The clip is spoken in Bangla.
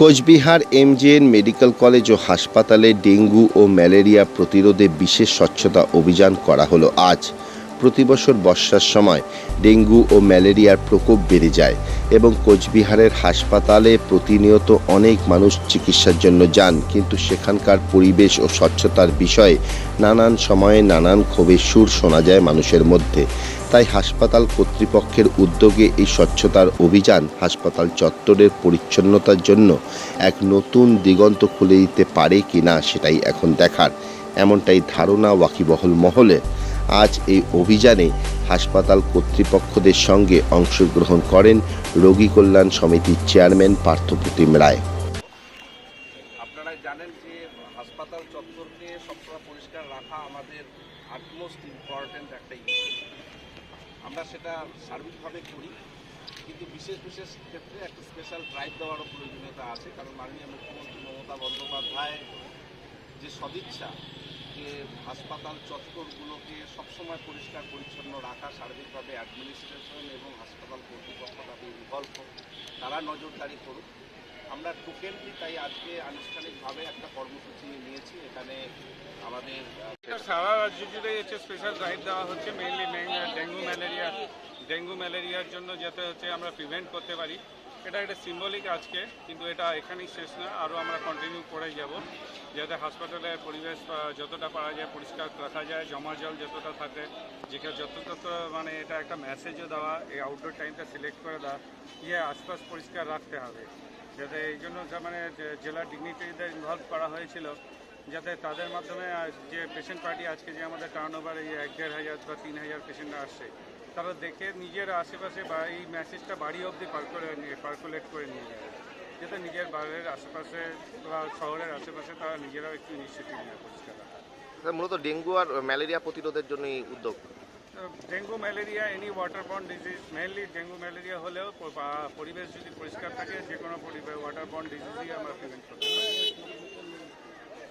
কোচবিহার এমজেএন মেডিকেল কলেজ ও হাসপাতালে ডেঙ্গু ও ম্যালেরিয়া প্রতিরোধে বিশেষ স্বচ্ছতা অভিযান করা হলো আজ। প্রতি বছর বর্ষার সময় ডেঙ্গু ও ম্যালেরিয়ার প্রকোপ বেড়ে যায় এবং কোচবিহারের হাসপাতালে প্রতিনিয়ত অনেক মানুষ চিকিৎসার জন্য যান, কিন্তু সেখানকার পরিবেশ ও স্বচ্ছতার বিষয়ে নানান সময়ে নানান ক্ষোভের সুর শোনা যায় মানুষের মধ্যে। তাই হাসপাতাল কর্তৃপক্ষের উদ্যোগে এই স্বচ্ছতার অভিযান হাসপাতাল চত্বরের পরিচ্ছন্নতার জন্য এক নতুন দিগন্ত খুলে দিতে পারে কি না সেটাই এখন দেখার। এমনটাই ধারণা ওয়াকিবহল মহলে। আজ এই অভিযানে হাসপাতাল কর্তৃপক্ষদের সঙ্গে অংশগ্রহণ করেন রোগী কল্যাণ সমিতির চেয়ারম্যান পার্থপ্রতিম রায়। আপনারা জানেন যে হাসপাতাল পরিষ্কার রাখা আমাদের ইম্পর্ট্যান্ট একটা আমরা সেটা কিন্তু বিশেষ বিশেষ ক্ষেত্রে একটা স্পেশাল ড্রাইভ প্রয়োজনীয়তা আছে যে সদিচ্ছা যে হাসপাতাল চত্বরগুলোকে সবসময় পরিষ্কার, পরিচ্ছন্ন রাখা সার্বিকভাবে অ্যাডমিনিস্ট্রেশন এবং হাসপাতাল কর্তৃপক্ষ তাদের ইনভলভ তারা নজরদারি করুক। আমরা টোকেনলি তাই আজকে আনুষ্ঠানিকভাবে একটা কর্মসূচি নিয়েছি। এখানে আমাদের সারা রাজ্য জুড়ে হচ্ছে স্পেশাল ড্রাইভ দেওয়া হচ্ছে মেইনলি ডেঙ্গু ম্যালেরিয়া, ডেঙ্গু ম্যালেরিয়ার জন্য যাতে হচ্ছে আমরা প্রিভেন্ট করতে পারি। এটা একটা সিম্বলিক আজকে, কিন্তু এটা এখানেই শেষ না, আরও আমরা কন্টিনিউ করে যাব। যাতে হাসপাতালের পরিবেশ যতটা পারা যায় পরিষ্কার রাখা যায় জমা জল যতটা থাকে, যেখানে যত তত মানে এটা একটা মেসেজও দেওয়া, এই আউটডোর টাইমটা সিলেক্ট করে দেওয়া ইয়ে আশপাশ পরিষ্কার রাখতে হবে। যাতে এই জন্য মানে জেলার ডিগনিটারিদের ইনভলভ করা হয়েছিল যাতে তাদের মাধ্যমে যে পেশেন্ট পার্টি আজকে যে আমাদের টার্ন ওভার এই এক দেড় হাজার বা তিন হাজার পেশেন্ট আসছে তারা দেখে নিজের আশেপাশে বা এই মেসেজটা বাড়ি অবধি পার করে নিয়ে পার্কুলেট করে নিয়ে যায়। যাতে নিজের বাড়ির আশেপাশে বা শহরের আশেপাশে তারা নিজেরাও একটু ইনিশিয়েটিভ নেয় পরিষ্কার মূলত ডেঙ্গু আর ম্যালেরিয়া প্রতিরোধের জন্য এই উদ্যোগ dengue malaria any water waterborne disease mainly dengue malaria হলেও পরিবেশ যদি পরিষ্কার থাকে যে কোনো পরিবেশ ওয়াটার ওয়াটারবর্ন ডিজিজই আমরা প্রিভেন্ট করতে পারি।